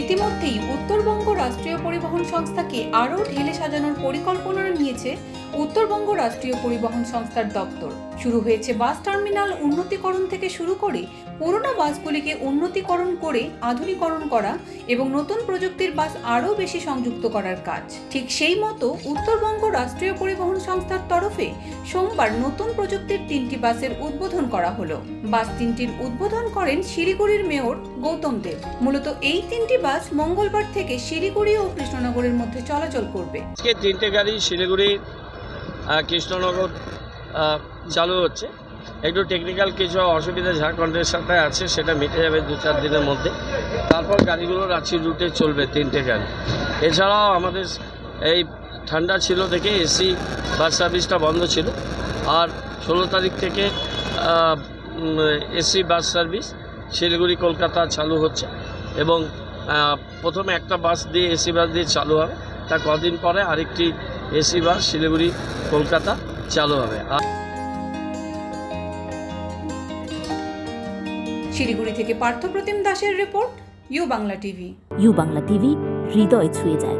ইতিমধ্যেই উত্তরবঙ্গ রাষ্ট্রীয় পরিবহন সংস্থাকে আরও ঢেলে সাজানোর পরিকল্পনা নিয়েছে উত্তরবঙ্গ রাষ্ট্রীয় পরিবহন সংস্থার দপ্তর। শুরু হয়েছে বাস টার্মিনাল উন্নতিকরণ থেকে শুরু করে পুরোনো বাসগুলিকে উন্নতিকরণ করে আধুনিকরণ করা এবং নতুন প্রযুক্তির বাস আরও বেশি সংযুক্ত করার কাজ। ঠিক সেই মতো উত্তরবঙ্গ রাষ্ট্রীয় পরিবহন সংস্থার তরফে সোমবার নতুন প্রযুক্তির তিনটি বাসের উদ্বোধন করা হলো। বাস তিনটির উদ্বোধন করেন শিলিগুড়ির মেয়র গৌতম দেব। মূলত এই তিনটি বাস মঙ্গলবার থেকে শিলিগুড়ি ও কৃষ্ণনগরের মধ্যে চলাচল করবে। আজকে তিনটে গাড়ি শিলিগুড়ি কৃষ্ণনগর চালু হচ্ছে। একটু টেকনিক্যাল কিছু অসুবিধা ঝাড়খণ্ডের সাথে আছে, সেটা মিটে যাবে দু চার দিনের মধ্যে। তারপর গাড়িগুলো রাঁচি রুটে চলবে তিনটে গাড়ি। এছাড়াও আমাদের এই ঠান্ডা ছিল দেখে এসি বাস সার্ভিসটা বন্ধ ছিল। আর ষোলো তারিখ থেকে AC bus service Siliguri Kolkata চালু হচ্ছে। এবং প্রথমে একটা বাস দিয়ে এসি বাস দিয়ে চালু হবে তা কদিন পরে আরেকটি এসি বাস শিলিগুড়ি কলকাতা চালু হবে। আর শিলিগুড়ি থেকে পার্থপ্রতিম দাসের report U Bangla TV. U Bangla TV হৃদয় ছুঁয়ে যায়।